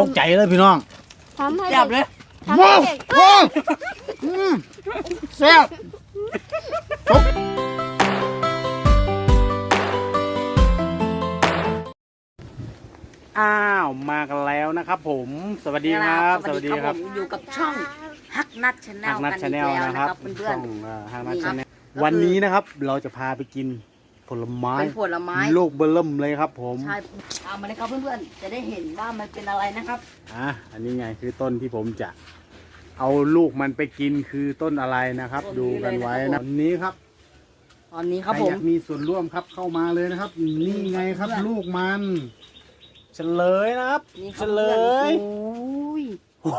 ตกใจเลยพี่น้องทำให้จับเด็กเลยทำให้เด็กว้าวอืมแซ่บตกอ้าวมากันแล้วนะครับผม สวัสดีครับ สวัสดีครับผมอยู่กับช่องฮักนัทชาแนฮัลกนัทกันชาอีแนกลแล้วนะนะคครัรับบเพื่ช่ออนงฮักนัทนี่ครัชาบแนลก็คือวันนี้นะครับเราจะพาไปกิน ผลไม้เป็นผลไม้ ลูกเบลเริ่มเลยครับ ผมใช่เอามาเลยครับเพื่อนๆ จะได้เห็นว่ามันเป็นอะไรนะครับ อะอันนี้ไงคือต้นที่ผมจะเอาลูกมันไปกินคือต้นอะไรนะครับ ต้นนี้ดูกันไว้เลยนะนะวันนี้ครับตอนนี้คใครัรบผอม ยากมีส่วนร่วมครับเข้ามาเลยนะครับ นี่ไงครับเพื่อนลูกมันเฉลยนะครับนี่คเฉรับลเพื่อนยโอ้ย โอ้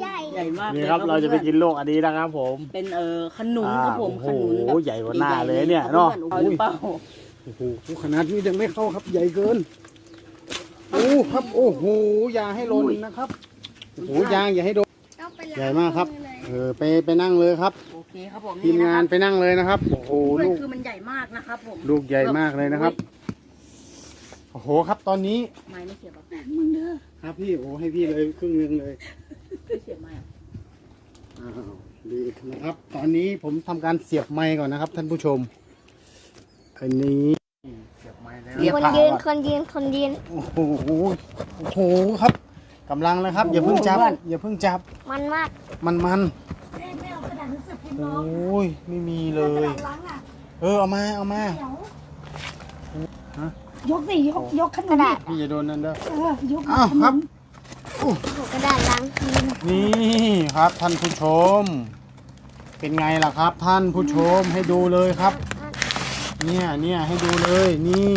ใหญ่ใหญ่มากนี่เลยครับ เราจะไปกินพื่อลูกอันนี้นะครับผม เป็นเอ่อขนุนครับผมอ่าขโอ้นุนโหแบบใหญ่กว่าหน้าๆเลยเนี่ยครับเนาะพื่อๆเอาหรือเปล่าโอ้โหขนาดนี้ยังไม่เข้าครับ ใหญ่เกินโอ้ครับ โอ้โหอย่าให้หล่นนะครับโอ้โหยางอย่าให้โดนต้องไปล้งใหญ่มากครับอเลยเออไปไปนั่งเลยครับโอเคครับผมทีมงานนะไปนั่งเลยนะครับโอ้โหครับเพื่อนลูกคือมันใหญ่มากนะครับผมลูกใหญ่มากเลยนะครับ โอ้โหครับตอนนี้ไม่ไม่เสียบแบบมึงเด้อครับพี่โอ้ให้พี่เลยครึ่งหนึงเลยไม่เสียบไม่อะอ้าวดีนะครับ ตอนนี้ผมทำการเสียบไม้ก่อนนะครับ ท่านผู้ชม อันนี้เสียบไม้แล้วคนยืนคนยืนคนยืน โอ้โหโอ้โหครับกำลังเลยครับ อย่าเพิ่งจับ อย่าเพิ่งจับมันมากมันมันโอ้ยไม่มีเลย เออเอามาเอามา ยกสิยกยกขกนระมดาษ พี่อย่าโดนนั่นเด้อ เออยกอ้าวครับกระดาษล้างทีนนี่ครับท่านผู้ชม เป็นไงล่ะครับ ท่านผู้ชมให้ดูเลยครับ เนี่ยเนี่ยให้ดูเลยนี่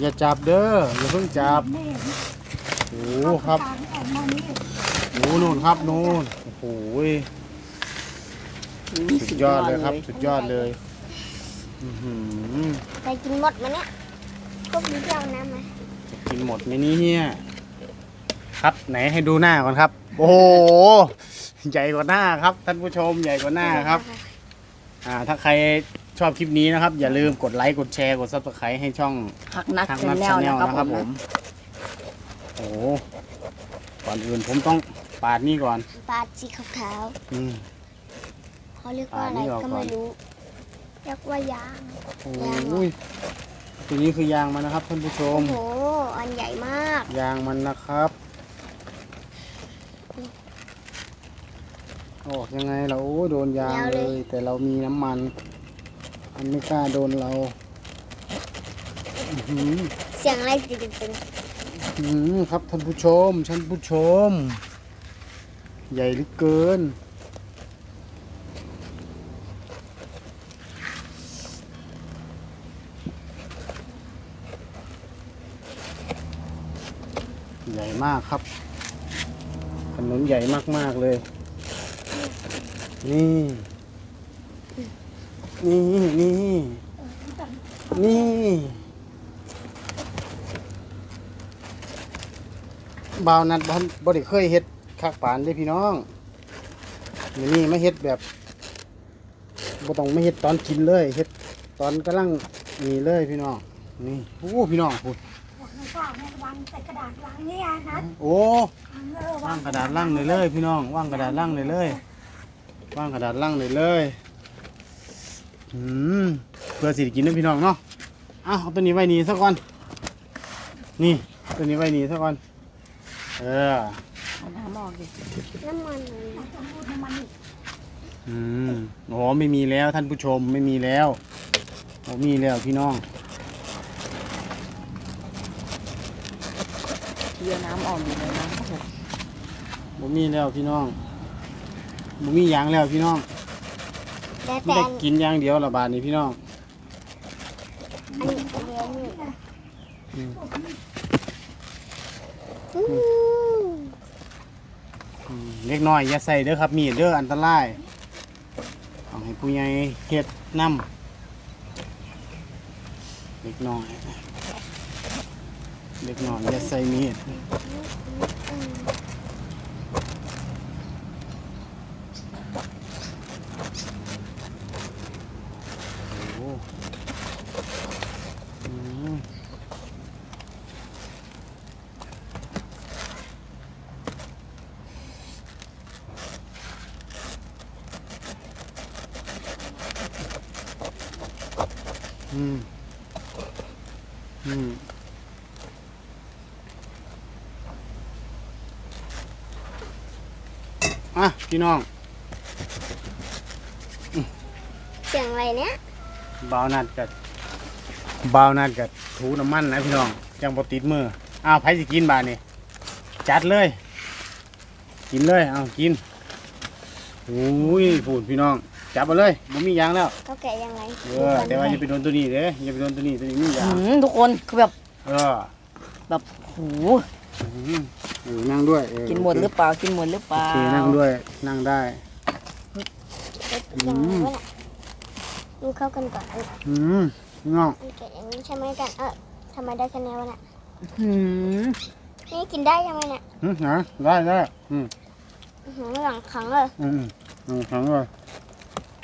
อย่าจับเด้ออย่าเพิ่งจับนี่โอ้โหครับตางออกมานี่โอ้นู่นครับนู่นโอ้โหสุดยอดเลยครับ สุดยอดเลยอื้อหือ ใครกินหมดไหมเนี่ยพว กนี้จะเอาน้ำไหมจะกินหมดไหมเนี่ยครับไหนให้ดูหน้าก่อนครับ โอ้โหใหญ่กว่าหน้าครับ ท่านผู้ชมใหญ่กว่าหน้าครับ อ่า ถ้าใครชอบคลิปนี้นะครับ อย่าลืมกดไลค์กดแชร์กดซับสไครต์ให้ช่องฮักนัททางชานัทแนชาลแนลนะครับนะครับผผมมโอ้โหก่อนอื่นผมต้องปาดนี่ก่อนปลาสีขาวอืมๆเขาเรียกว่าอะไรอ่านี่ออกก็ก่อไม่นรู้เรียกว่ายาง โอ้ย ตัวนี้คือยางมันนะครับท่านผู้ชโอ้มโห อันใหญ่มาก ยางมันนะครับ ออกยังไงเราโอ้โดนยางเลยแต่เรามีน้ำมัน มันไม่กล้าโดนเราอื้อหือ เสียงอะไรตึงอื้อหือครับท่านผู้ชมท่านผู้ชม ใหญ่เหลือเกิน มากครับ ถนนใหญ่มาก ๆ เลย นี่ นี่นี่ นี่ บาวนัดบอนบ่ได้เคยเฮ็ดคักปานเด้พี่น้องเดี๋ยวนี้ไม่เฮ็ดแบบบ่ต้องไม่เฮ็ดตอนกินเลยเฮ็ดตอนกำลังนี่เลยพี่น้อง นี่ โอ้พี่น้องพูดาวแม่วางใส่กระดาษล้างนี่นะโอ้เออวาว่างงกระดาษล่างเลยเลย พี่น้องว่างกระดาษล่างเลยเลยว่างกระดาษล่างเลยเลยอืมเพื่อสิได้กินนะพี่น้องเนาะอ้าวเอาตัวนี้ไว้นี่ซะก่อนนี่ตัวนี้ไว้นี่ซะก่อนเออเอาน้ำออกดิๆน้ำมันอะไรอืมโอ้ไม่มีแล้วท่านผู้ชมไม่มีแล้วโอ้มีแล้วพี่น้อง เยื่อน้ำออกอยู่เลยนะครับผมบ่มีแล้วพี่น้องบ่มีหยางแล้วพี่น้องแล้วไม่แต่ได้อันกินอย่างเดียวละบาทนี่พี่น้องอันนี้อันเดียวนี่อืมอืมอืมเล็กน้อยอย่าใส่เด้อครับมีดเด้ออันตรายเอาให้ผู้ใหญ่เฮ็ดนํเล็กน้อย เล็กน้อยอย่าใส่มีดอืม พี่น้องเสียงอะไรเนี่ยบาวนัดกับบาวนัดกับถูน้ำมันนะพี่น้องยังบ่ติดมืออ้าวไผสิกินบาดนี่จัดเลย กินเลยเอากินโอ้ยพูดพี่น้อง จับมาเลยบ่มียางแล้วเขาแกะยังไงเออแต่ว่าอย่าไปโดนตัวนี้เด้อย่าไปโดนตัวนี้ตัวนี้มียางอืมทุกคนคือแบบเออแบบโหอืม เออนั่งด้วยเออกินหมดหรือเปล่ากินหมดหรือเปโอล่าเคนั่งด้วยนั่งได้เอ๊ะยังไงวะเนี่ยดูเข้ากันก่อนอันอืมพี่น้องอันแกะอย่างนี้ใช่ไหมกัน เออทำไมได้แค่นี้วะเนี่ยอืมนี่กินได้ยังไงเนี่ยอืมนะได้ได้อืมอื้อหือหลังขังเลยอืมอืมทั้งเลย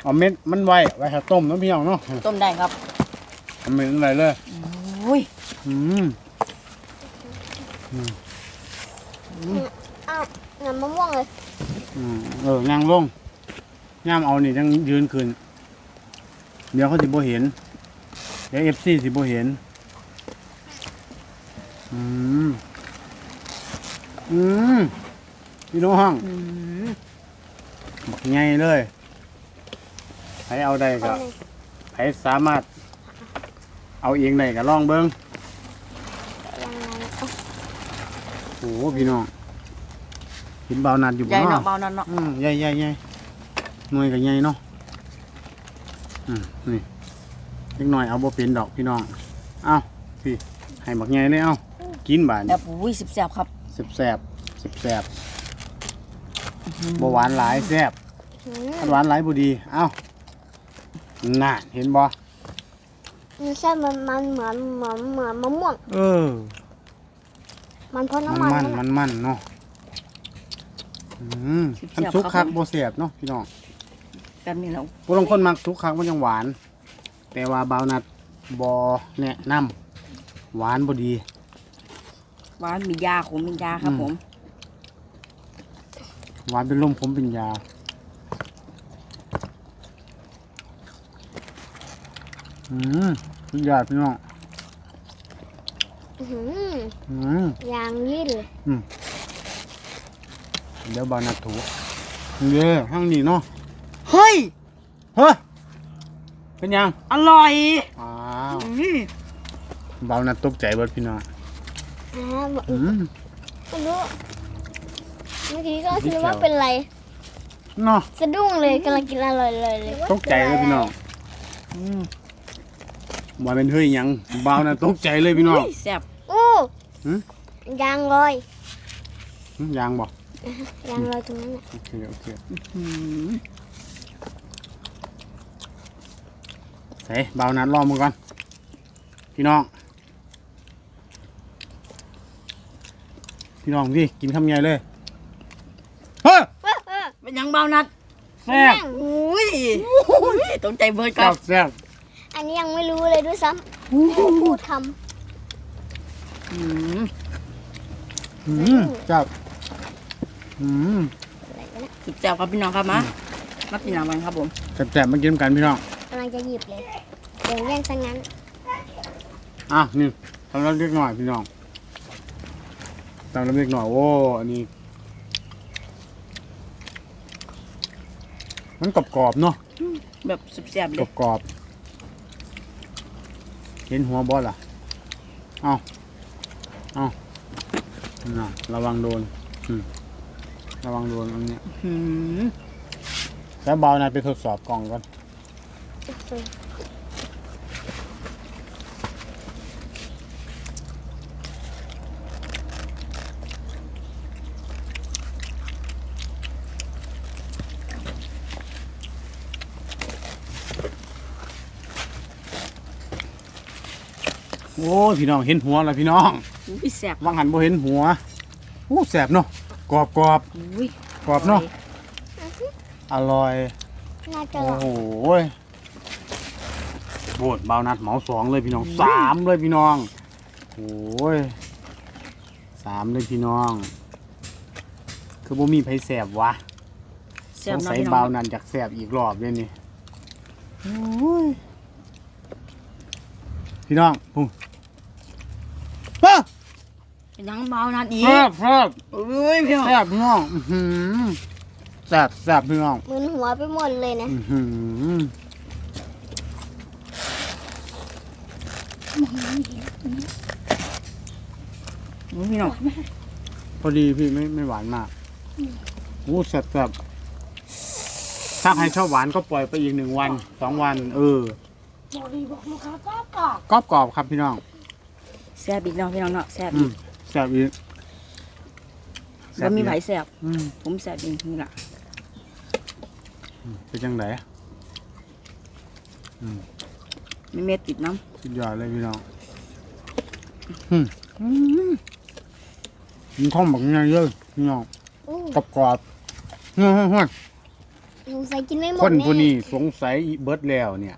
เอาเม็ดมันไว้ไว้ให้ต้มเนาะพี่น้องเนาะต้มได้ครับเอาเม็ดอะไรเลย อุ้ยอืมอ้าวน้ำมะม่วงเลยอืมเออย่างลงย่ามเอานี่ยังยืนขึ้น เดี๋ยวเขาสิบ่เห็น เดี๋ยวเอฟซีสิบ่เห็น อืม อืมพี่น้องอืมบักใหญ่เลยใครเอาได้เอาก็หนึ่งใครสามารถ เอาเองได้ก็ลองเบิ้งยังไงเอา โอ้โหพี่น้องเห็นเบานัดอยู่ใหญ่บ่เนาะเนาะเบานั่นเนาะอืมใหญ่ใหญ่ใหญ่หน่วยกับใหญ่เนาะอืมนี่เล็กหน่อยเอาบ่เป็นดอกพี่น้องเอาพี่ให้บักใหญ่เลยเอากินบาดแบบอุ้ยสิบแสบครับแซ่บแซ่บแซ่บแซ่บบ่หวานหลายแซ่บหืถ้ามหวานหลายบ่ดีเอาน่ะเห็นบ่มันใช่มันมันเหมือนเหมือนเหมือนมะม่วงเออ มันเพราะมันน้ำมันมันนั่นมัน่ะนมันเนาะอืมสิบอันแซ่บสุกคคัรักบผมบ่แซ่บเนาะพี่น้องแบบนี้แล้วผู้ลางคนมักสุกคักมันยังหวาน แต่ว่าบาวนัดบ่แนะนำหวานบ่ดี หวานมียาขมมียาครับอืมผม หวานเป็นลมผมเป็นยาอืมสุดยอดพี่น้องอื้อหืออืม ยางยืดเลยเดี๋ยวบาวนัดถูเย้ห้างนี้เนาะเฮ้ยเฮ้ยเป็นยังอร่อยอ้าวอืมบาวนัดตกใจเบิดพี่น้องอ่าบอกอืมไม่รู้เมื่อกี้ก็คิดว่าเป็นไรเนาะสะดุ้งเลยกำลังกินอร่อยเลยเลยตกใจเลยพี่น้องอืมว่าเป็นเฮ้ยหยังบาวนัดตกใจเลยพี่น้องอุ้ยแซ่บอู้ หืมยางลอยหึยางบ่ยางลอยตรงนั้นน่ะโอเคโอเคอืมใส่บาวนัดรอมือก่อน พี่น้อง พี่น้องพี่กินคำใหญ่เลยเฮ้ยเอ้อเอ้อเป็นหยังเบานัดแซ่บยังอุ้ยตกใจเบิร์ดคแซ่รับบแซ่บอันนี้ยังไม่รู้เลยด้วยซ้ำให้พูดค อืมอืมแซ่บอืมำอะไรวะเนี่ยสิบแซ่บครับพี่น้องครับมามากินหนังมันครับผมแซ่บแซ่บมากินกันพี่น้องกำลังจะหยิบเลยเดี๋ยวแย่งซะงั้นอะนี่ทำแล้วเล็กหน่อยพี่น้องทำแล้วเล็กหน่อยโอ้อันนี้ มันกรอบกรอบๆเนาะแบบสิบแซ่บกเลรอยบกรอบๆเห็นหัวบอสล่ะเอา เอาน่ะระวังโดนอืมระวังโดนอันเนี้ยอืมแล้วเบานะไปทดสอบกล่องก่อนโอ้ยพี่น้องเห็นหัวแล้วพี่น้อง อุ้ยแซ่บวางหันบ่เห็นหัวอู้แสบเนาะกรอบกรอบอุ้ยกรอบเนาะอร่อยน่าจะโอ้หรอโหยโบดเบานัดเหมาสองเลยพี่น้องสามเลยพี่น้องโอ้ยสามเลยพี่น้อง คือบ่มีไผแสบวะแซ่สบงเนาะสัยพี่น้เบาองนันจากแสบอีกรอบเลยนี่โอ้ยพี่น้องพุ่งเฮ้ยเป็น ยังเบานั่นอีกแซ่บแซ่บเอ้ยพี่น้องแซ่บพี่น้องอื้อหือแซ่บแซ่บพี่น้องมึนหัวไปหมดเลยนะอื้อหือโอ้ยพี่น้องพอดีพี่ไม่ไม่หวานมากโอ้แซ่บแซ่บถ้าใครชอบหวานก็ปล่อยไปอีกหนึ่งวันสองวัน เออบอกดีบอกลูกค้าก็กรอบกรอบกรอบๆครับพี่น้อง แซ่บอีกเนาะพี่น้องเนาะแซ่บอือีม ก แซ่บอีกแล้วมีไผอีกแซ่บอืมผมแซ่บเองนี่ล่ะเป็นจังไดมีเม็ดติดน้สุดยอดเลยพี่น้องอืมอืมมันท่องแบบนี้เลยพี่น้องโอ้กรอบกรอบๆเฮ้ยเฮ้ยเฮ้ยสงสัยกินไม่หมคดนแน่ผู้นี้สงสัยอีเบิร์ดแล้วเนี่ย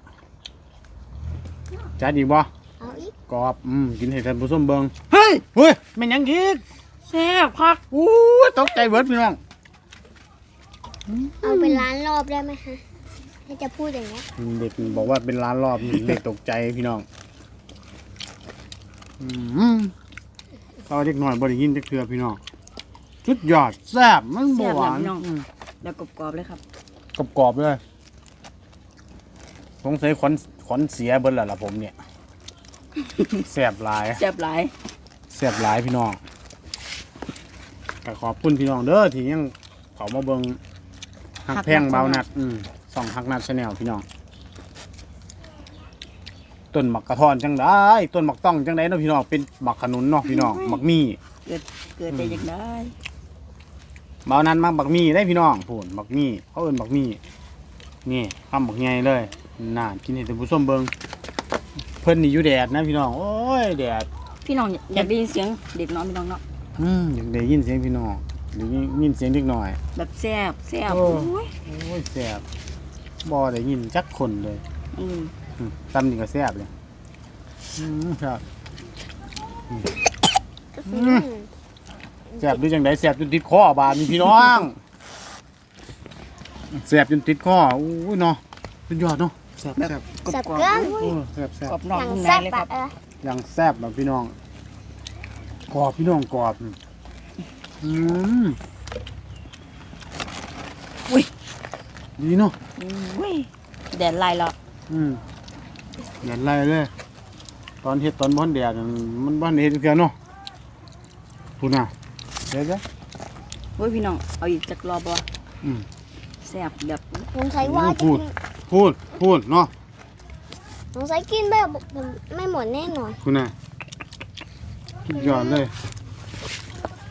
จัดอีกบ่เอาอีกกรอบอืมกินให้ท่านผู้ชมเบิ่งเฮ้ ยเฮ้ยแม่นหยังอีกำแซ่บคักอู้ยตกใจเบิร์ดพี่น้องเอาเป็นล้านรอบได้ไหมคะถ้าจะพูดอย่างเงี้ยเด็กบอกว่าเป็นล้านรอบเด็กตกใจพี่น้องอืมเขาเด็กหน่อยบริยินจักเทือพี่น้องชุดยอดแซ่บมันบ่หวานอืมแล้วกรอบๆเลยครับกรอบๆเลยสงสัยขวัญขวัญเสียเบิดแล้วล่ะผมเนี่ย แซ่บหลาย แซ่บหลาย แซ่บหลายพี่น้องก็ขอบคุณพี่น้องเด้อที่ยังเขามาเบิงหักแพงเบานัดอืมสองหักนัดชาแนลพี่น้องต้นหมักกระทอนจังได้ต้นหมักต้องจังได้เนาะพี่น้องเป็นหมักขนุนเนาะพี่น้องหมักมี่เกิดเกิดได้ยังได้เบานั้นมักบักมี่ได้พี่น้องพูนบักมี่เขาเอิ้นบักมี่นี่ทำบักใหญ่เลยน่ากินให้ท่านผู้ชมเบิงเพิ่นนี่อยู่แดดนะพี่น้องโอ้ยแดด พี่น้องอยากได้ยินเสียงเด็กน้องพี่น้องเนาะอืมอยากได้ยินเสียงพี่น้องหรือยินเสียงเล็กน้อย แบบแซ่บแซ่บโอ้ โอ้ยโอ้ยแสบบ่ได้ยินจักคนเลยอืมอืมตำนี่ก็แสบเลยอืมครับอืมแสบด้วยจังไดแสบจนติดคอบาดนี่พี่น้องแสบจนติดคออู้ยเนาะสุดยอดเนาะแสบแสบกรอบสับกรอบเกลือโอ้แสบแสบกรอบนอกอย่างนุ่มในแซ่บเลยคอะรับ เออ อย่างแสบแบบพี่น้องกรอบพี่น้องกรอบอืมอุ้ยดีเนาะอุ้ยแดดไล่แล้วอืมอย่าไล่เลย ตอนเฮ็ดตอนบ้านแดดนั่นมันบ้านเฮ็ดเกือเนาะพูดน่ะเดี๋ยวจ้ะเฮ้ยพี่น้องเอาอีกจักรอบบ่อืมแซ่บแบบสงสัยว่าจะพูกิดนพูดพูดเนาะ สงสัยกินแบบไม่หมดแน่นอนคุณน่ะสุดยอดเลย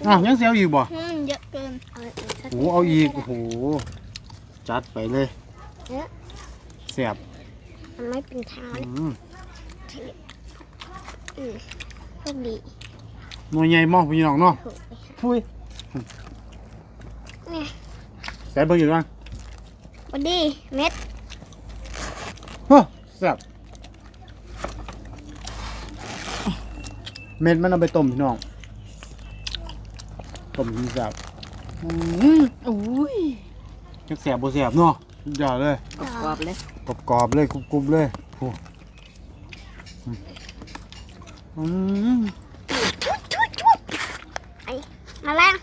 อ้าวยังเสียวอยู่บ่อืมเยอะเกินเอาอีกสักโอ้เอาอีกโอ้โหจัดไปเลยเสียบมันไม่เป็นเท้าอืเลยมอืมโชคดีหน่วยใหญ่มากพี่น้องเนาะถูกพุยเนี่ยใส่เบิ่งอยู่บ้างพอดีเม็ดเฮ้อเสียบ เม็ดมันเอาไปต้มพี่น้อง ต้มกินแซ่บอืมอุ้ยจักแซ่บบ่แซ่บเนาะสุดยอดเลยกรอบๆเลยกรอบๆเลยกรุบๆเลยโอ้อืมมาแรง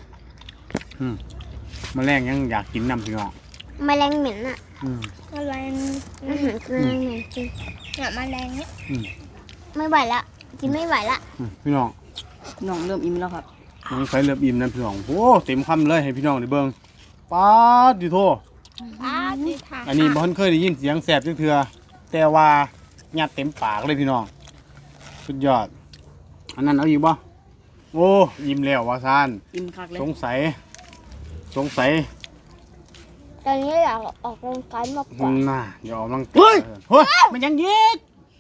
แมาแรงยังอยากกินน้ำพี่น้องแมลงเหม็นอะอืม แมลงอือหือแมลงเหม็นจริงเนี่ยแมลงเนี่ยอืม ไม่ไหวละ กินไม่ไหวละอืมพี่น้องพี่น้องเริ่มอิ่มแล้วครับน้องใส่เลือบอิ่มนะพี่น้องโอ้เต็มคำเลยให้พี่น้องได้เบิ่งป๊าดดิโทอ้าดีค่ะอันนี้บ่ทันเคยได้ยินเสียงแสบจังเทื่อแต่ว่ายัดเต็มปากเลยพี่น้องสุดยอด อันนั้นเอาอีกบ่โอ้ยิ้มแล้วว่าซานอิ่มคักเลยสงสัย สงสัยตอนนี้อยากออกกำลังกายมากกว่าน่าเดี๋ยวเอาลังเฮ้ยเฮ้ยมันยังยิก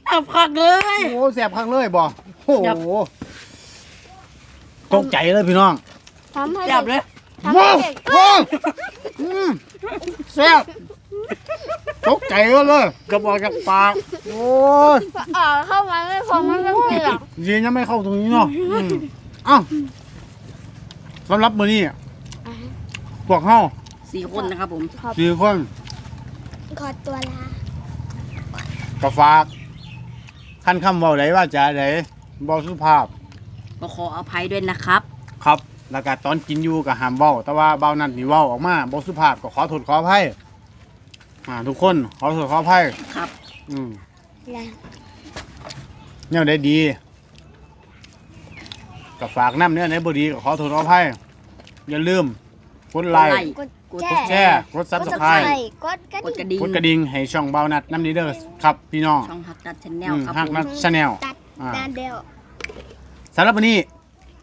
แซ่บคักเลย โอ้แสบข้างเลยบ่โอ้ยับโหตกใจเลยพี่น้องทำให้แซ่บเลยทำให้ว้าวเด็กว้าวอืมแซ่บตกใจก็เลยกระบอกจากปากโอ้ยอ่าเข้ามาไม่พอไม่ต้องกินหรอกยีนยังไม่เข้าตรงนี้เนาะอืมเอ้าสำหรับมื้อนี้พวกเฮาสี่คนนะครับผม สี่คนขอตัวลาก็ฝาก ใครขั้นคำเว้าไหนว่าจะไหนบ่สุภาพก็ขออภัยด้วยนะครับ ครับ แล้วก็ตอนกินอยู่ก็ห้ามเว้า แต่ว่าเบานั่นนี่เว้าออกมาบ่สุภาพก็ขอโทษขออภัยอ่าทุกคนขอโทษขออภัยครับ อืมแล้วแนวได้ดีก็ฝากน้ำเนี่ยในบ่ดีก็ขอโทษขออภัยอย่าลืมกดไลค์ กด กดแชแชร์ร์กดซับสไครต์กดกระกดกดิ่งระดิ่งกดกระดิ่งให้ช่องเบานัดน้ำนี้เด้อครับพี่น้องช่องฮักดัดชแนอืลมครับฮักผมนัดชาแนลตัดอ่าดานเดียว สำหรับวันนี้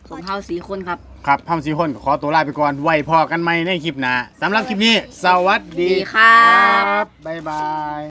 ผมเฮาสีคนครับ ครับพามสีคนก็ขอตัวลาไปก่อนไว้พอกันไหมในคลิปหน้าสำหรับคลิปนี้ สวัสดีดีครับ บ๊ายบาย